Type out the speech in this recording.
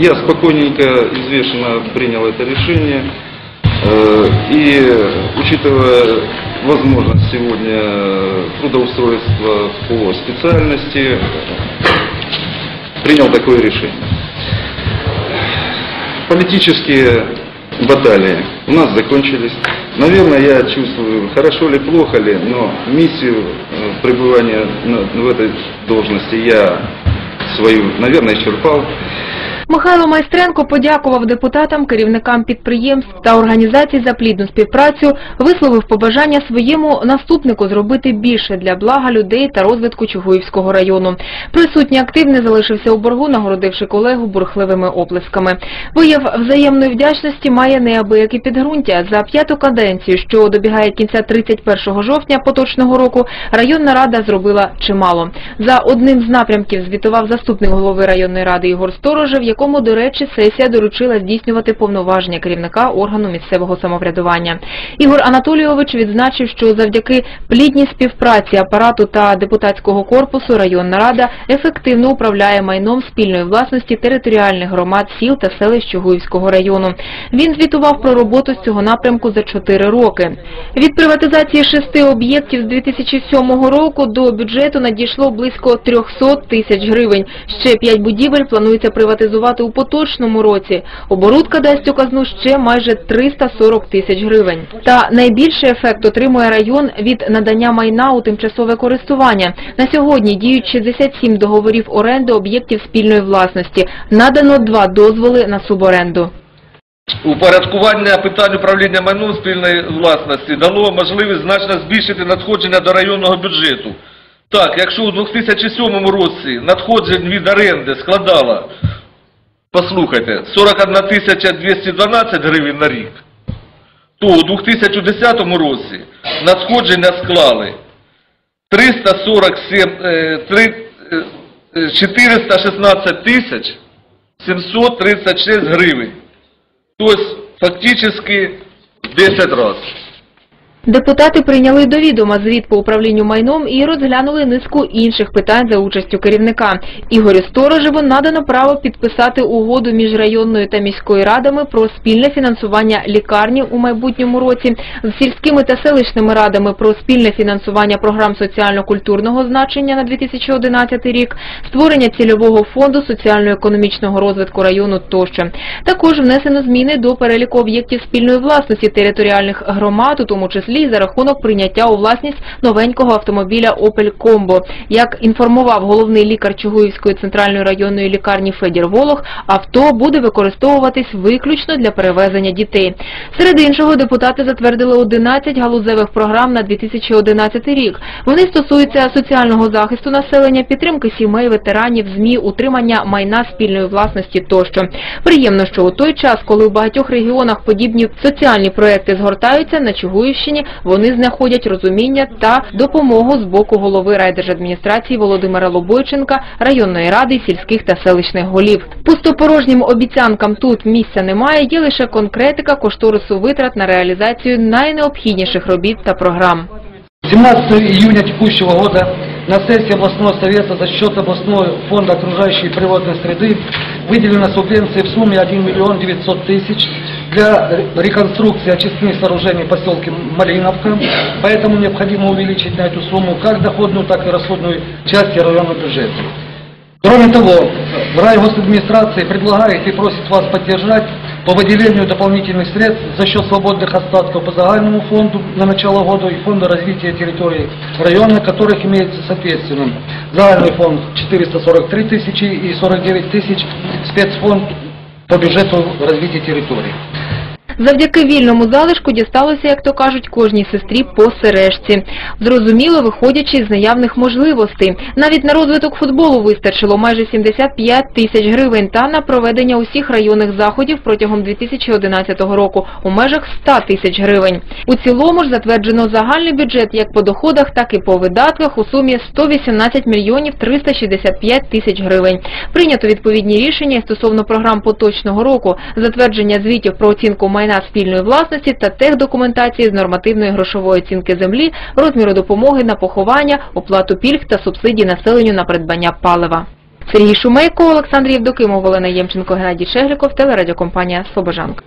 Я спокойненько, извешенно принял это решение. Э, И, учитывая возможность сегодня трудоустройства по специальности, принял такое решение. Политические баталии у нас закончились. Наверное, я чувствую, хорошо ли, плохо ли, но миссию э, пребывания в этой должности я свою, наверное, исчерпал. Михайло Майстренко подякував депутатам, керівникам підприємств та організацій за плідну співпрацю, висловив побажання своєму наступнику зробити більше для блага людей та розвитку Чугуївського району. Присутній актив не залишився у боргу, нагородивши колегу бурхливими оплесками. Вияв взаємної вдячності має неабияке підґрунтя. За п'яту каденцію, що добігає кінця 31 жовтня поточного року, районна рада зробила чимало. За одним з напрямків звітував заступник голови районної ради Ігор Сторожев, якому, до речі, сесія доручила здійснювати повноваження керівника органу місцевого самоврядування. Ігор Анатолійович відзначив, що завдяки плідній співпраці апарату та депутатського корпусу районна рада ефективно управляє майном спільної власності територіальних громад сіл та селищ Чугуївського району. Він звітував про роботу з цього напрямку за 4 роки. Від приватизації шести об'єктів з 2007 року до бюджету надійшло близько 300 тисяч гривень. Ще п'ять будівель планується приватизувати у поточному році. Оборудка дасть у казну ще майже 340 тисяч гривень. Та найбільший ефект отримує район від надання майна у тимчасове користування. На сьогодні діють 67 договорів оренди об'єктів спільної власності. Надано два дозволи на суборенду. Упорядкування питань управління майном спільної власності дало можливість значно збільшити надходження до районного бюджету. Так, якщо у 2007 році надходжень від оренди складало, послухайте, 41 тисяча 212 гривень на рік, то у 2010 році надходження склали 347, е, три- е, е, 416 тисяч 736 гривень. То есть фактически 10 раз. Депутати прийняли до відома звіт по управлінню майном і розглянули низку інших питань за участю керівника. Ігорю Сторожеву надано право підписати угоду між районною та міською радами про спільне фінансування лікарні у майбутньому році, з сільськими та селищними радами про спільне фінансування програм соціально-культурного значення на 2011 рік, створення цільового фонду соціально-економічного розвитку району тощо. Також внесено зміни до переліку об'єктів спільної власності територіальних громад, у тому числі за рахунок прийняття у власність новенького автомобіля Opel Combo. Як інформував головний лікар Чугуївської центральної районної лікарні Федір Волох, авто буде використовуватись виключно для перевезення дітей. Серед іншого, депутати затвердили 11 галузевих програм на 2011 рік. Вони стосуються соціального захисту населення, підтримки сімей, ветеранів, ЗМІ, утримання майна спільної власності тощо. Приємно, що у той час, коли у багатьох регіонах подібні соціальні проекти згортаються, на Чугуївщині вони знаходять розуміння та допомогу з боку голови райдержадміністрації Володимира Лобойченка, районної ради, сільських та селищних голів. Пустопорожнім обіцянкам тут місця немає, є лише конкретика кошторису витрат на реалізацію найнеобхідніших робіт та програм. 17 июня текущего года на сессии областного совета за счет областного фонда окружающей и природной среды выделена субвенция в сумме 1 миллион 900 тысяч для реконструкции очистных сооружений в поселке Малиновка, поэтому необходимо увеличить на эту сумму как доходную, так и расходную части районного бюджета. Кроме того, райгосадминистрация предлагает и просит вас поддержать по выделению дополнительных средств за счет свободных остатков по загальному фонду на начало года и фонда развития территории района, которых имеется соответственно загальный фонд 443 тысячи и 49 тысяч спецфонд по бюджету развития территории. Завдяки вільному залишку дісталося, як то кажуть, кожній сестрі по сережці. Зрозуміло, виходячи з наявних можливостей. Навіть на розвиток футболу вистачило майже 75 тисяч гривень та на проведення усіх районних заходів протягом 2011 року у межах 100 тисяч гривень. У цілому ж затверджено загальний бюджет як по доходах, так і по видатках у сумі 118 мільйонів 365 тисяч гривень. Прийнято відповідні рішення стосовно програм поточного року, затвердження звітів про оцінку майна спільної власності та техдокументації з нормативної грошової оцінки землі, розміру допомоги на поховання, оплату пільг та субсидій населенню на придбання палива. Сергій Шумейко, Олександр Євдокимов, Олена Ємченко, Геннадій Шегліков, телерадіокомпанія «Слобожанка».